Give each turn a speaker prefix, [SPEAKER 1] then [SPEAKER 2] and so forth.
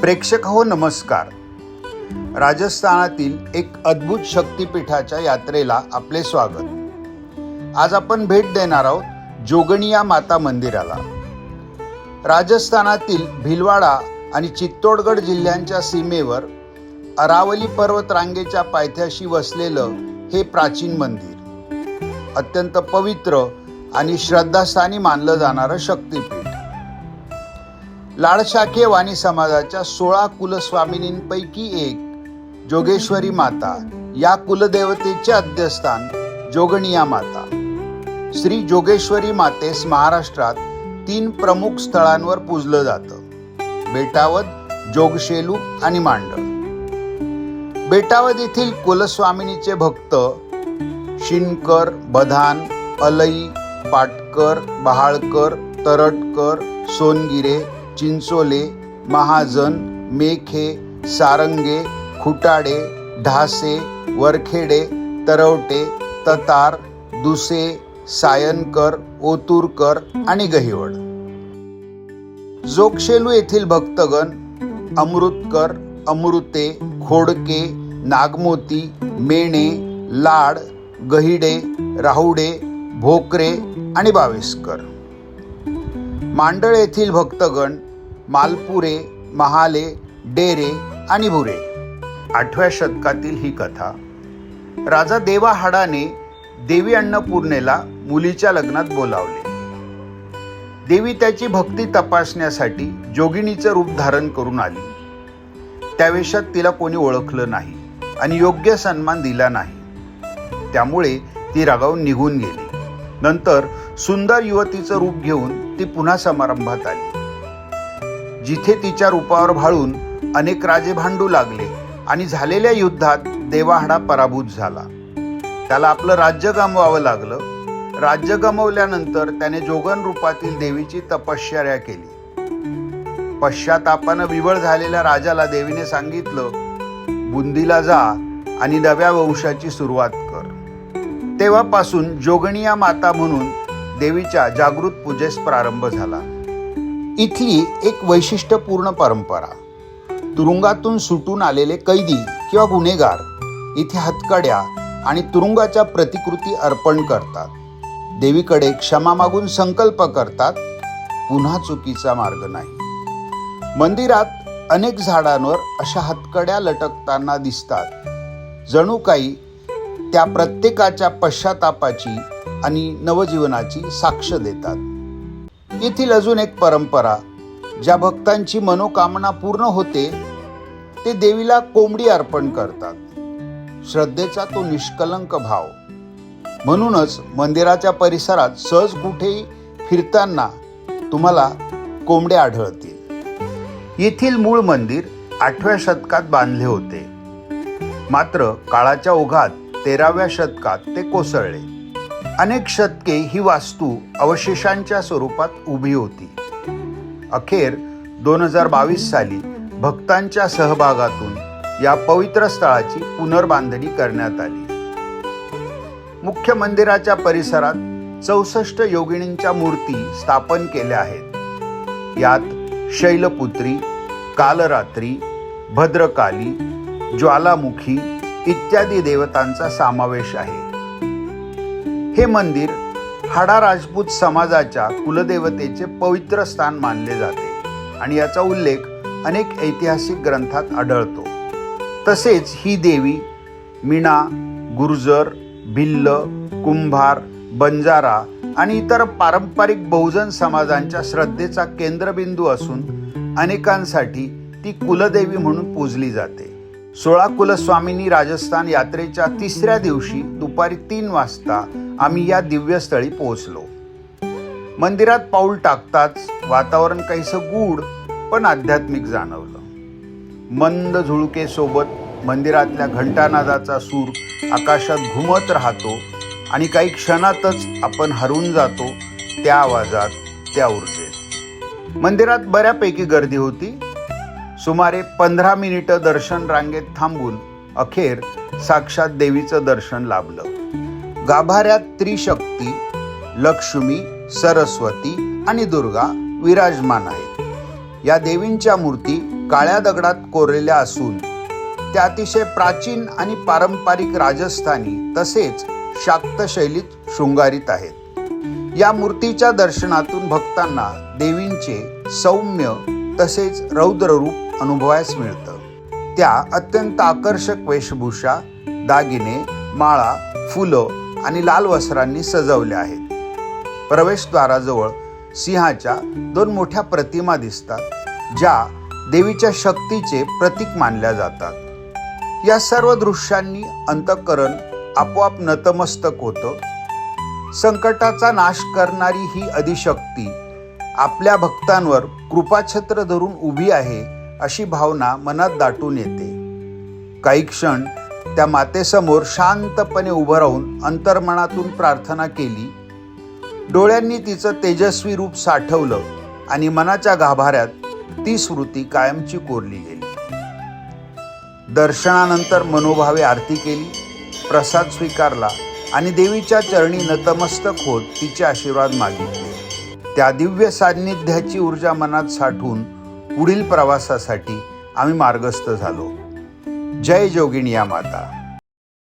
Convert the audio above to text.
[SPEAKER 1] प्रेक्षक हो नमस्कार. राजस्थानातील एक अद्भुत शक्तिपीठाच्या यात्रेला आपले स्वागत. आज आपण भेट देणार आहोत जोगणिया माता मंदिराला. राजस्थानातील भिलवाडा आणि चित्तोडगड जिल्ह्यांच्या सीमेवर अरावली पर्वत रांगेच्या पायथ्याशी वसलेलं हे प्राचीन मंदिर. अत्यंत पवित्र आणि श्रद्धास्थानी मानलं जाणारं शक्तिपीठ. लाडशाखीय वाणी समाजाच्या सोळा कुलस्वामिनींपैकी एक जोगेश्वरी माता या कुलदेवतेचे अध्यस्थान जोगणिया माता. श्री जोगेश्वरी मातेस महाराष्ट्रात तीन प्रमुख स्थळांवर पूजलं जातं. बेटावद जोगशेलू आणि मांडळ. बेटावद येथील कुलस्वामिनीचे भक्त शिनकर बधान अलई पाटकर बहाळकर तरटकर सोनगिरे चिंचोले महाजन मेखे सारंगे खुटाडे ढासे वरखेडे तरवटे ततार दुसे सायनकर ओतूरकर आणि गहिवड. जोगशेलू येथील भक्तगण अमृतकर अमृते खोडके नागमोती मेणे लाड गहिडे राहुडे भोकरे आणि बावेसकर. मांडळ येथील भक्तगण मालपुरे महाले डेरे आणि भुरे. आठव्या शतकातील ही कथा. राजा देवा हाडाने देवी अन्नपूर्णेला मुलीच्या लग्नात बोलावले. देवी त्याची भक्ती तपासण्यासाठी जोगिनीचं रूप धारण करून आली. त्या वेशात तिला कोणी ओळखलं नाही आणि योग्य सन्मान दिला नाही. त्यामुळे ती रागावून निघून गेली. नंतर सुंदर युवतीचं रूप घेऊन ती पुन्हा समारंभात आली. जिथे तिच्या रूपावर भाळून अनेक राजे भांडू लागले आणि झालेल्या युद्धात देवाहाडा पराभूत झाला. त्याला आपलं राज्य गमवावं लागलं. राज्य गमवल्यानंतर त्याने जोगन रूपातील देवीची तपश्चर्या केली. पश्चातापानं विवळ झालेल्या राजाला देवीने सांगितलं बुंदीला जा आणि नव्या वंशाची सुरुवात कर. तेव्हापासून जोगणिया माता म्हणून देवीच्या जागृत पूजेस प्रारंभ झाला. इथली एक वैशिष्ट्यपूर्ण परंपरा तुरुंगातून सुटून आलेले कैदी किंवा गुन्हेगार इथे हतकड्या आणि तुरुंगाच्या प्रतिकृती अर्पण करतात. देवीकडे क्षमा मागून संकल्प करतात पुन्हा चुकीचा मार्ग नाही. मंदिरात अनेक झाडांवर अशा हतकड्या लटकताना दिसतात. जणू काही त्या प्रत्येकाच्या पश्चातापाची आणि नवजीवनाची साक्ष देतात. येथील अजून एक परंपरा ज्या भक्तांची मनोकामना पूर्ण होते ते देवीला कोंबडी अर्पण करतात. श्रद्धेचा तो निष्कलंक भाव. म्हणूनच मंदिराच्या परिसरात सहज कुठेही फिरताना तुम्हाला कोंबडे आढळतील. येथील मूळ मंदिर आठव्या शतकात बांधले होते. मात्र काळाच्या ओघात तेराव्या शतकात ते कोसळले. अनेक शतके ही वास्तू अवशेषांच्या स्वरूपात उभी होती. अखेर दोन हजार बावीस साली भक्तांच्या सहभागातून या पवित्र स्थळाची पुनर्बांधणी करण्यात आली. मुख्य मंदिराच्या परिसरात चौसष्ट योगिनींच्या मूर्ती स्थापन केल्या आहेत. यात शैलपुत्री कालरात्री भद्रकाली ज्वालामुखी इत्यादी देवतांचा समावेश आहे. हे मंदिर हाडा राजपूत समाजाच्या कुलदेवतेचे पवित्र स्थान मानले जाते आणि याचा उल्लेख अनेक ऐतिहासिक ग्रंथात आढळतो. तसेच ही देवी मीणा गुर्जर भिल्ल कुंभार बंजारा आणि इतर पारंपरिक बहुजन समाजांच्या श्रद्धेचा केंद्रबिंदू असून अनेकांसाठी ती कुलदेवी म्हणून पूजली जाते. सोळा कुलस्वामिनी राजस्थान यात्रेच्या तिसऱ्या दिवशी दुपारी तीन वाजता आम्ही या दिव्यस्थळी पोहोचलो. मंदिरात पाऊल टाकताच वातावरण काहीसं गूढ पण आध्यात्मिक जाणवलं. मंद झुळकेसोबत मंदिरातल्या घंटानादाचा सूर आकाशात घुमत राहतो आणि काही क्षणातच आपण हरून जातो त्या आवाजात त्या ऊर्जेत. मंदिरात बऱ्यापैकी गर्दी होती. सुमारे पंधरा मिनिटं दर्शन रांगेत थांबून अखेर साक्षात देवीचं दर्शन लाभलं. गाभाऱ्यात त्रिशक्ती लक्ष्मी सरस्वती आणि दुर्गा विराजमान आहेत. या देवींच्या मूर्ती काळ्या दगडात कोरलेल्या असून त्या अतिशय प्राचीन आणि पारंपरिक राजस्थानी तसेच शाक्त शैलीत शृंगारित आहेत. या मूर्तीच्या दर्शनातून भक्तांना देवींचे सौम्य तसेच रौद्र रूप अनुभवायस मिळतं. त्या अत्यंत आकर्षक वेशभूषा दागिने माळा फुलं आणि लाल वस्त्रांनी सजवले आहेत. प्रवेशद्वाराजवळ सिंहाच्या दोन मोठ्या प्रतिमा दिसतात ज्या देवीच्या शक्तीचे प्रतीक मानल्या जातात. या सर्व दृश्यांनी अंतःकरण आपोआप नतमस्तक होतं. संकटाचा नाश करणारी ही अधिशक्ती आपल्या भक्तांवर कृपाछत्र धरून उभी आहे अशी भावना मनात दाटून येते. काही क्षण त्या मातेसमोर शांतपणे उभं राहून अंतर्मनातून प्रार्थना केली. डोळ्यांनी तिचं तेजस्वी रूप साठवलं आणि मनाच्या गाभाऱ्यात ती स्मृती कायमची कोरली गेली. दर्शनानंतर मनोभावे आरती केली प्रसाद स्वीकारला आणि देवीच्या चरणी नतमस्तक होत तिचे आशीर्वाद मागितले. त्या दिव्य सान्निध्याची ऊर्जा मनात साठवून पुढील प्रवासासाठी आम्ही मार्गस्थ झालो. जय जोगिणी या माता।